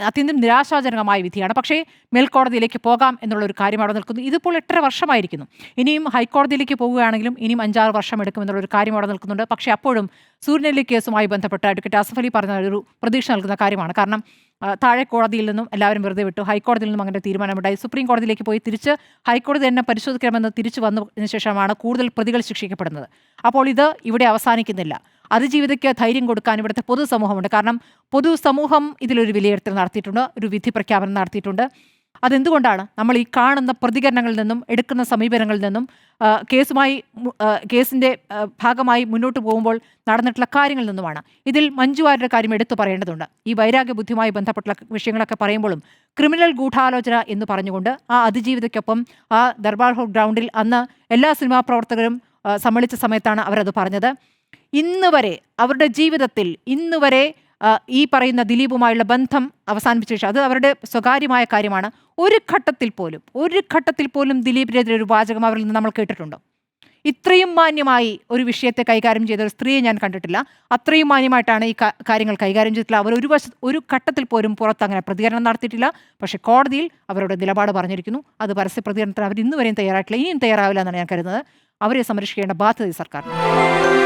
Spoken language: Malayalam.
അത്യന്തം നിരാശാജനകമായ വിധിയാണ്. പക്ഷേ മേൽക്കോടതിയിലേക്ക് പോകാം എന്നുള്ള ഒരു കാര്യം അവിടെ നിൽക്കുന്നു. ഇതിപ്പോൾ എട്ടര വർഷമായിരിക്കുന്നു. ഇനിയും ഹൈക്കോടതിയിലേക്ക് പോവുകയാണെങ്കിലും ഇനിയും അഞ്ചാറ് വർഷം എടുക്കും എന്നുള്ള ഒരു കാര്യം അവിടെ നിൽക്കുന്നുണ്ട്. പക്ഷേ അപ്പോഴും സൂര്യനെല്ലി കേസുമായി ബന്ധപ്പെട്ട് അഡ്വക്കേറ്റ് അസഫ് അലി പറഞ്ഞ ഒരു പ്രതീക്ഷ നൽകുന്ന കാര്യമാണ്. കാരണം താഴെ കോടതിയിൽ നിന്നും എല്ലാവരും വെറുതെ വിട്ടു. ഹൈക്കോടതിയിൽ നിന്നും അങ്ങനെ തീരുമാനമുണ്ടായി. സുപ്രീം കോടതിയിലേക്ക് പോയി തിരിച്ച് ഹൈക്കോടതി തന്നെ പരിശോധിക്കണമെന്ന് തിരിച്ചു വന്നതിന് ശേഷമാണ് കൂടുതൽ പ്രതികൾ ശിക്ഷിക്കപ്പെടുന്നത്. അപ്പോൾ ഇത് ഇവിടെ അവസാനിക്കുന്നില്ല. അതിജീവിതയ്ക്ക് ധൈര്യം കൊടുക്കാൻ ഇവിടുത്തെ പൊതുസമൂഹമുണ്ട്. കാരണം പൊതുസമൂഹം ഇതിലൊരു വിലയിരുത്തൽ നടത്തിയിട്ടുണ്ട് ഒരു വിധി പ്രഖ്യാപനം നടത്തിയിട്ടുണ്ട്. അതെന്തുകൊണ്ടാണ് നമ്മൾ ഈ കാണുന്ന പ്രതികരണങ്ങളിൽ നിന്നും എടുക്കുന്ന സമീപനങ്ങളിൽ നിന്നും കേസുമായി കേസിന്റെ ഭാഗമായി മുന്നോട്ട് പോകുമ്പോൾ നടന്നിട്ടുള്ള കാര്യങ്ങളിൽ നിന്നുമാണ്. ഇതിൽ മഞ്ജുവാരുടെ കാര്യം എടുത്തു പറയേണ്ടതുണ്ട്. ഈ വൈരാഗ്യ ബുദ്ധിയുമായി ബന്ധപ്പെട്ടുള്ള വിഷയങ്ങളൊക്കെ പറയുമ്പോഴും ക്രിമിനൽ ഗൂഢാലോചന എന്ന് പറഞ്ഞുകൊണ്ട് ആ അതിജീവിതയ്ക്കൊപ്പം ആ ദർബാർ ഗ്രൗണ്ടിൽ അന്ന് എല്ലാ സിനിമാ പ്രവർത്തകരും സമ്മേളിച്ച സമയത്താണ് അവരത് പറഞ്ഞത്. ഇന്ന് വരെ അവരുടെ ജീവിതത്തിൽ ഇന്ന് വരെ ഈ പറയുന്ന ദിലീപുമായുള്ള ബന്ധം അവസാനിപ്പിച്ച ശേഷം അത് അവരുടെ സ്വകാര്യമായ കാര്യമാണ്. ഒരു ഘട്ടത്തിൽ പോലും ഒരു ഘട്ടത്തിൽ പോലും ദിലീപിനെതിരെ ഒരു വാചകം അവരിൽ നിന്ന് നമ്മൾ കേട്ടിട്ടുണ്ടോ? ഇത്രയും മാന്യമായി ഒരു വിഷയത്തെ കൈകാര്യം ചെയ്ത ഒരു സ്ത്രീയെ ഞാൻ കണ്ടിട്ടില്ല. അത്രയും മാന്യമായിട്ടാണ് ഈ കാര്യങ്ങൾ കൈകാര്യം ചെയ്തിട്ടുള്ള അവർ ഒരു വശ ഒരു ഘട്ടത്തിൽ പോലും പുറത്ത് അങ്ങനെ പ്രതികരണം നടത്തിയിട്ടില്ല. പക്ഷേ കോടതിയിൽ അവരുടെ നിലപാട് പറഞ്ഞിരിക്കുന്നു. അത് പരസ്യ പ്രതികരണത്തിന് അവർ ഇന്നുവരെയും തയ്യാറായിട്ടില്ല ഇനിയും തയ്യാറാവില്ല എന്നാണ് ഞാൻ കരുതുന്നത്. അവരെ സംരക്ഷിക്കേണ്ട ബാധ്യത ഈ സർക്കാരിന്